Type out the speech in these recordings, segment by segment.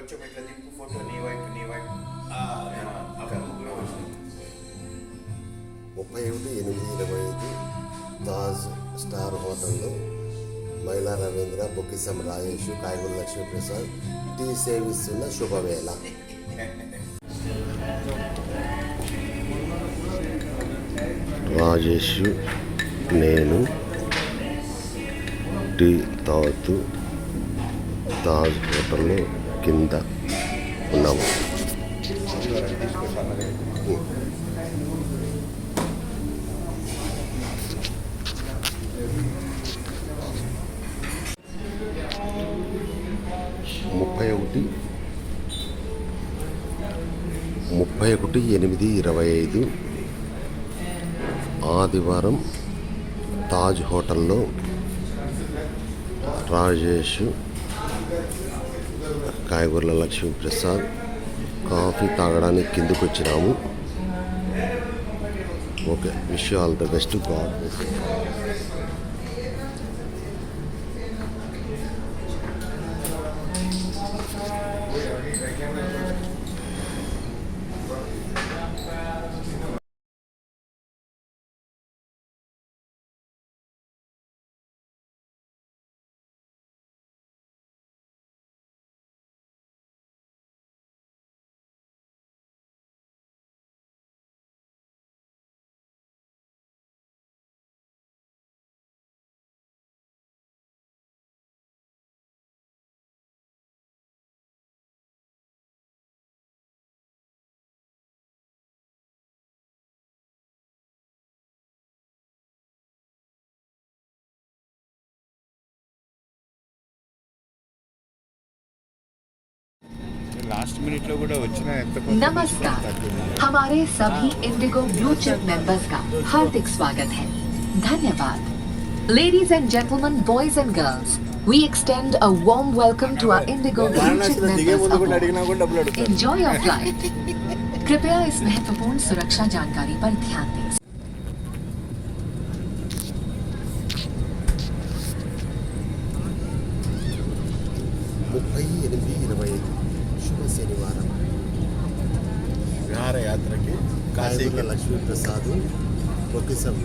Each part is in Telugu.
కొంచెం ఇట్లా దింపు ఫోటో నీ వైపు నీ వైపు. ముప్పై ఒకటి ఎనిమిది ఇరవై ఐదు తాజ్ స్టార్ హోటల్లో మైలా రవీంద్ర బొక్కిసం రాజేష్ కాయగూర లక్ష్మీప్రసాద్ టీ సేవిస్తున్న శుభవేళ. రాజేష్ నేను టీ తాగుతూ తాజ్ హోటల్లో కింద ఉన్నాము. ముప్పై ఒకటి ముప్పై ఒకటి ఎనిమిది ఇరవై ఐదు ఆదివారం తాజ్ హోటల్లో రాజేష్ కాయగూరల లక్ష్మీ ప్రసాద్. కాఫీ తాగడానికి కిందకు వచ్చినాము. Okay wish all the best. God last minute లో కూడా వచ్చిన ఎంత नमस्कार हमारे सभी इंडिगो ब्लू चिप मेंबर्स का हार्दिक स्वागत है धन्यवाद Ladies and gentlemen, boys and girls, we extend a warm welcome to our Indigo Blue Chip members aboard. Enjoy your flight. कृपया इस महत्वपूर्ण सुरक्षा जानकारी पर ध्यान दें ముప్పై ఎనిమిది ఇరవై ఐదు శుభ శనివారం. విహారయాత్రకి కాయగూరల లక్ష్మీప్రసాద్ బొక్కిసం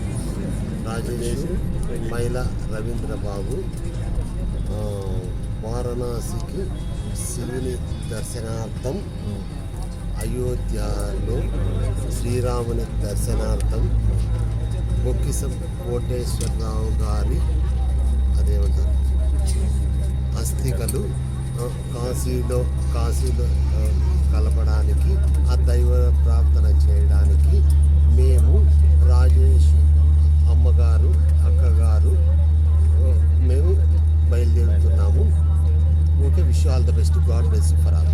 రాజేష్ మైల రవీంద్రబాబు వారణాసికి శివుని దర్శనార్థం అయోధ్యలో శ్రీరాముని దర్శనార్థం బొక్కిసం కోటేశ్వరరావు గారి అదేమంటారు అస్థికలు కాశీలో కాశీలో కలపడానికి ఆ దైవ ప్రార్థన చేయడానికి మేము రాజేష్ అమ్మగారు అక్కగారు మేము బయలుదేరుతున్నాము. Okay wish all the best. God bless for all.